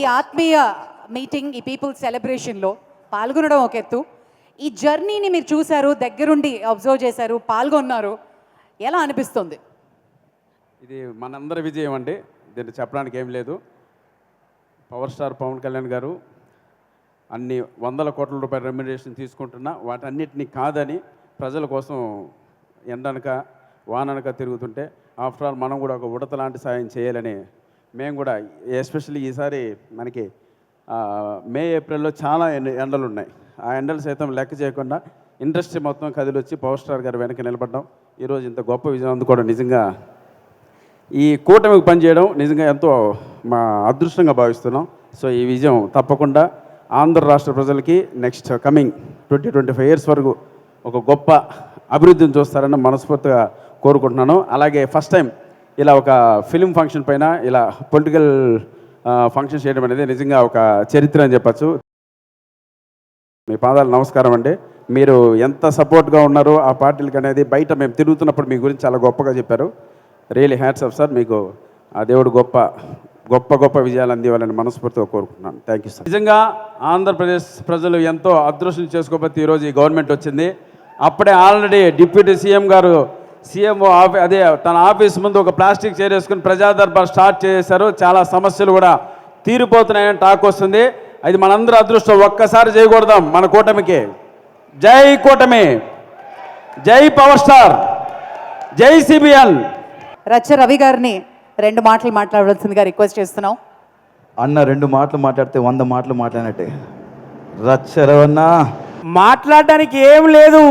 ఈ ఆత్మీయ మీటింగ్ ఈ పీపుల్ సెలబ్రేషన్లో పాల్గొనడం ఒక ఎత్తు. ఈ జర్నీని మీరు చూశారు దగ్గరుండి అబ్జర్వ్ చేశారు పాల్గొన్నారు. ఎలా అనిపిస్తుంది? ఇది మనందరి విజయం అండి. దీన్ని చెప్పడానికి ఏం లేదు. పవర్ స్టార్ పవన్ కళ్యాణ్ గారు అన్ని వందల కోట్ల రూపాయల రెమ్యునరేషన్ తీసుకుంటున్నా వాటన్నిటిని కాదని ప్రజల కోసం ఎండనక వాననక తిరుగుతుంటే ఆఫ్టర్ ఆల్ మనం కూడా ఒక ఉడత లాంటి సాయం చేయాలని మేము కూడా ఎస్పెషల్లీ ఈసారి మనకి మే ఏప్రిల్లో చాలా ఎండలు ఉన్నాయి ఆ ఎండలు సైతం లెక్క చేయకుండా ఇండస్ట్రీ మొత్తం కదిలొచ్చి పవర్ స్టార్ గారు వెనక నిలబడ్డాం. ఈరోజు ఇంత గొప్ప విజయం అందుకోవడం నిజంగా ఈ కూటమికి పనిచేయడం నిజంగా ఎంతో మా అదృష్టంగా భావిస్తున్నాం. సో ఈ విజయం తప్పకుండా ఆంధ్ర రాష్ట్ర ప్రజలకి next coming twenty twenty five years వరకు ఒక గొప్ప అభివృద్ధిని చూస్తారని మనస్ఫూర్తిగా కోరుకుంటున్నాను. అలాగే ఫస్ట్ టైం ఇలా ఒక ఫిలిం ఫంక్షన్ పైన ఇలా పొలిటికల్ ఫంక్షన్ చేయడం అనేది నిజంగా ఒక చరిత్ర అని చెప్పచ్చు. మీ పాదాలు నమస్కారం అండి. మీరు ఎంత సపోర్ట్గా ఉన్నారో ఆ పార్టీలకు అనేది బయట మేము తిరుగుతున్నప్పుడు మీ గురించి చాలా గొప్పగా చెప్పారు. రియలీ హ్యాట్స్ ఆఫ్ సార్ మీకు ఆ దేవుడు గొప్ప గొప్ప గొప్ప విజయాలు అందివ్వాలని మనస్ఫూర్తిగా కోరుకుంటున్నాను. థ్యాంక్ యూ సార్ నిజంగా ఆంధ్రప్రదేశ్ ప్రజలు ఎంతో అదృష్టం చేసుకోకపోతే ఈరోజు ఈ గవర్నమెంట్ వచ్చింది. అప్పుడే ఆల్రెడీ డిప్యూటీ సీఎం గారు సీఎం ఆఫీ అదే తన ఆఫీస్ ముందు ఒక ప్లాస్టిక్ చైర్ వేసుకుని ప్రజా దర్బార్ స్టార్ట్ చేశారు. చాలా సమస్యలు కూడా తీరిపోతున్నాయని టాక్ వస్తుంది. అది మనందరూ అదృష్టం. ఒక్కసారి చేయకూడదాం మన కూటమికి. జై కూటమి. జై పవర్ స్టార్. జై సిబిఎన్ రచ్చ రవి గారిని రెండు మాటలు మాట్లాడవలసిందిగా రిక్వెస్ట్ చేస్తున్నాం. అన్న రెండు మాటలు మాట్లాడితే వంద మాటలు మాట్లాడినట్టే. రచ్చరవన్నా మాట్లాడడానికి ఏం లేదు.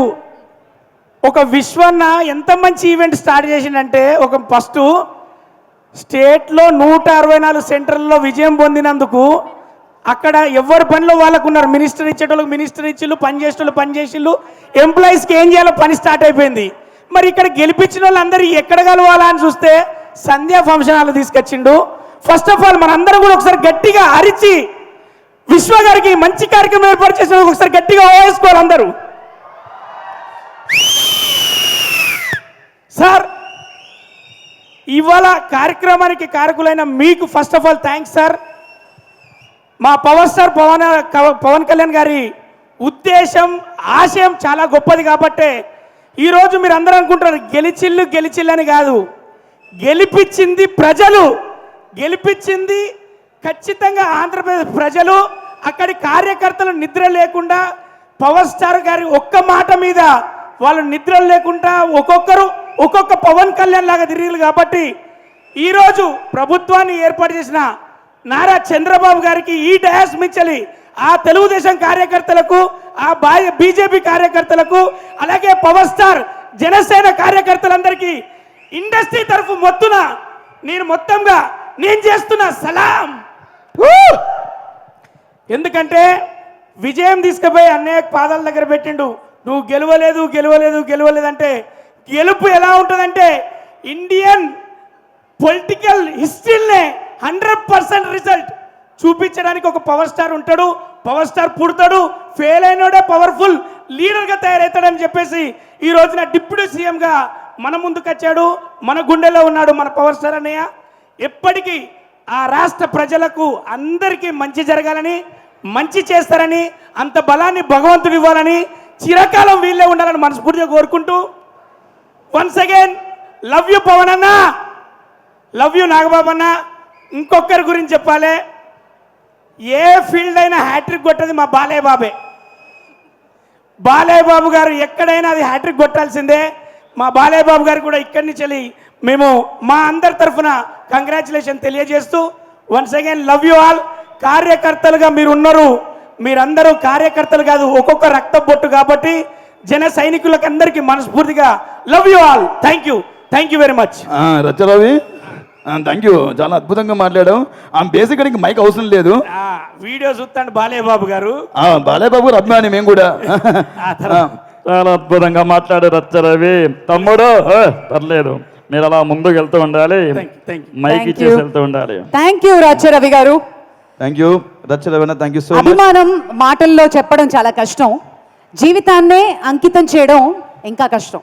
ఒక విశ్వన్న ఎంత మంచి ఈవెంట్ స్టార్ట్ చేసిండంటే ఒక ఫస్ట్ స్టేట్లో నూట అరవై నాలుగు సెంటర్లలో విజయం పొందినందుకు అక్కడ ఎవరి పనిలో వాళ్ళకు ఉన్నారు మినిస్టర్ ఇచ్చేటోళ్ళకి మినిస్టర్ ఇచ్చిళ్ళు పని చేసేటోళ్ళు పని చేసిళ్ళు ఎంప్లాయీస్కి ఏం చేయాలో పని స్టార్ట్ అయిపోయింది. మరి ఇక్కడ గెలిపించిన వాళ్ళందరూ ఎక్కడ కలవాలా అని చూస్తే సంధ్యా ఫంక్షన్ హాల్ తీసుకొచ్చిండు. ఫస్ట్ ఆఫ్ ఆల్ మనందరం కూడా ఒకసారి గట్టిగా అరిచి విశ్వ గారికి మంచి కార్యక్రమం ఏర్పాటు చేసిన ఒకసారి గట్టిగా ఓవేసుకోవాలి అందరూ సార్ ఇవాళ కార్యక్రమానికి కారకులైన మీకు first of all thanks sir మా పవర్ స్టార్ పవన్ పవన్ కళ్యాణ్ గారి ఉద్దేశం ఆశయం చాలా గొప్పది కాబట్టే ఈరోజు మీరు అందరూ అనుకుంటారు గెలిచిల్లు గెలిచిల్లు అని కాదు. గెలిపించింది ప్రజలు. గెలిపించింది ఖచ్చితంగా ఆంధ్రప్రదేశ్ ప్రజలు. అక్కడి కార్యకర్తలు నిద్ర లేకుండా పవర్ స్టార్ గారి ఒక్క మాట మీద వాళ్ళు నిద్ర లేకుండా ఒక్కొక్కరు ఒక్కొక్క పవన్ కళ్యాణ్ లాగా తిరిగారు కాబట్టి ఈరోజు ప్రభుత్వాన్ని ఏర్పాటు చేసిన నారా చంద్రబాబు గారికి ఈ డయాస్ మించలి ఆ తెలుగుదేశం కార్యకర్తలకు ఆ బాయ్ బీజేపీ కార్యకర్తలకు అలాగే పవర్ స్టార్ జనసేన కార్యకర్తలందరికీ ఇండస్ట్రీ తరఫు మొత్తున నేను మొత్తంగా నేను చేస్తున్న సలాం! ఎందుకంటే విజయం తీసుకుపోయి అన్నయ్య పాదాల దగ్గర పెట్టిండు నువ్వు గెలవలేదు గెలవలేదు గెలవలేదంటే గెలుపు ఎలా ఉంటుందంటే ఇండియన్ పొలిటికల్ హిస్టరీనే హండ్రెడ్ పర్సెంట్ రిజల్ట్ చూపించడానికి ఒక పవర్ స్టార్ ఉంటాడు. పవర్ స్టార్ పుడతాడు. ఫెయిల్ అయినోడే పవర్ఫుల్ లీడర్గా తయారవుతాడని చెప్పేసి ఈ రోజున డిప్యూటీ సీఎంగా మన ముందుకు వచ్చాడు. మన గుండెలో ఉన్నాడు మన పవర్ స్టార్ అన్నయ్య. ఎప్పటికీ ఆ రాష్ట్ర ప్రజలకు అందరికీ మంచి జరగాలని మంచి చేస్తారని అంత బలాన్ని భగవంతుడు ఇవ్వాలని చిరకాలం వీళ్ళే ఉండాలని మనస్ఫూర్తిగా కోరుకుంటూ once again love you Pawan అన్న. లవ్ యూ నాగబాబు అన్న. ఇంకొకరి గురించి చెప్పాలి. ఏ ఫీల్డ్ అయినా హ్యాట్రిక్ కొట్టది మా బాలయ్య బాబే బాలయ్య బాబు గారు ఎక్కడైనా అది హ్యాట్రిక్ కొట్టాల్సిందే. మా బాలయ్య బాబు గారు కూడా ఇక్కడి నుంచి వెళ్ళి మేము మా అందరి తరఫున కంగ్రాచులేషన్ తెలియజేస్తూ once again love you all కార్యకర్తలుగా మీరు ఉన్నారు మీరందరూ కార్యకర్తలు కాదు ఒక్కొక్క రక్త బొట్టు కాబట్టి జన సైనికులకు అందరికీ మనస్ఫూర్తిగా love you all. Thank you thank you very much Racha Ravi thank you చాలా అద్భుతంగా మాట్లాడావు. ఆ బేసిక్ నీకు మైక్ అవసరం లేదు. వీడియో చూస్తాను బాలయ్య బాబు గారు. ఆ, బాలయ్య బాబు గారు అభిమాని మేము కూడా. చాలా అద్భుతంగా మాట్లాడు రచ్చ రవి తమ్ముడు పర్లేదు. మీరు అలా ముందుకు వెళ్తూ ఉండాలి. మైక్ ఇచ్చేసి. వెళ్తూ ఉండాలి. థ్యాంక్ యూ రచ్చ రవి గారు. థ్యాంక్ యూ రచ్చరవన్న థ్యాంక్ యూ సో అభిమానం మాటల్లో చెప్పడం చాలా కష్టం. జీవితాన్నే అంకితం చేయడం ఇంకా కష్టం.